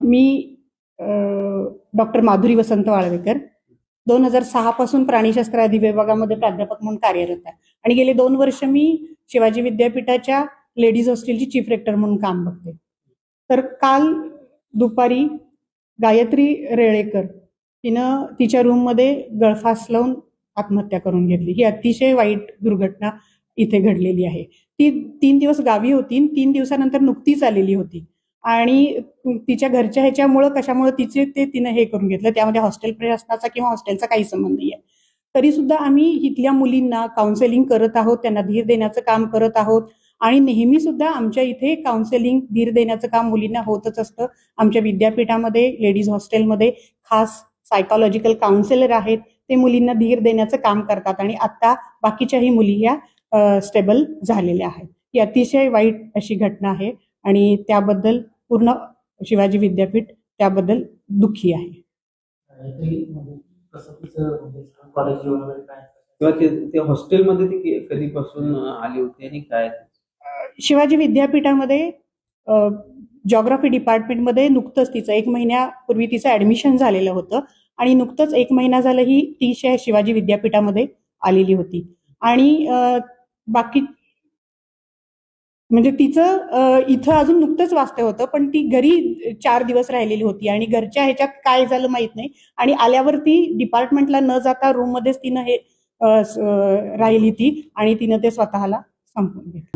मी doctor Madhuri Vasant Walwekar. दोन हजार सहा पासून प्राणीशास्त्र अधिविभागामध्ये प्राध्यापक म्हणून कार्यरत आहे. आणि गेले दोन वर्ष मी शिवाजी विद्यापीठाच्या लेडीज हॉस्टेलची चीफ रेक्टर म्हणून काम बघते. तर काल दुपारी गायत्री रेळेकर तिनं तिच्या रूममध्ये गळफास लावून आत्महत्या करून घेतली. ही अतिशय वाईट दुर्घटना इथे घडलेली आहे. ती तीन दिवस गावी होती तीन दिवसानंतर नुकतीच आलेली होती. आणि तिच्या घरच्या ह्याच्यामुळं कशामुळं तिचे ते तिनं हे करून घेतलं. त्यामध्ये हॉस्टेल प्रशासनाचा किंवा हॉस्टेलचा काही संबंध नाही आहे तरी सुद्धा आम्ही इथल्या मुलींना काउन्सेलिंग करत आहोत त्यांना धीर देण्याचं काम करत आहोत आणि नेहमी सुद्धा आमच्या इथे काउन्सेलिंग धीर देण्याचं काम मुलींना होतच असतं. आमच्या विद्यापीठामध्ये लेडीज हॉस्टेलमध्ये खास सायकॉलॉजिकल काउन्सिलर आहेत. ते मुलींना धीर देण्याचं काम करतात आणि आता बाकीच्याही मुली ह्या स्टेबल झालेल्या आहेत. ही अतिशय वाईट अशी घटना आहे. आणि त्याबद्दल पूर्ण शिवाजी विद्यापीठ त्याबद्दल दुःखी आहे. किंवा ते हॉस्टेलमध्ये ती कधीपासून आली होती आणि काय? शिवाजी विद्यापीठामध्ये जॉग्राफी डिपार्टमेंटमध्ये नुकतंच तिचं एक महिन्यापूर्वी तिचं ऍडमिशन झालेलं होतं आणि नुकतंच एक महिना झालं ही ती शिवाजी विद्यापीठामध्ये आलेली होती. आणि बाकी म्हणजे तिचं इथं अजून नुकतंच वास्तव होतं पण ती घरी चार दिवस राहिलेली होती आणि घरच्या ह्याच्यात काय झालं माहीत नाही. आणि आल्यावर ती डिपार्टमेंटला न जाता रूममध्येच तिनं हे राहिली ती आणि तिनं ते स्वतःला संपवून घेतलं.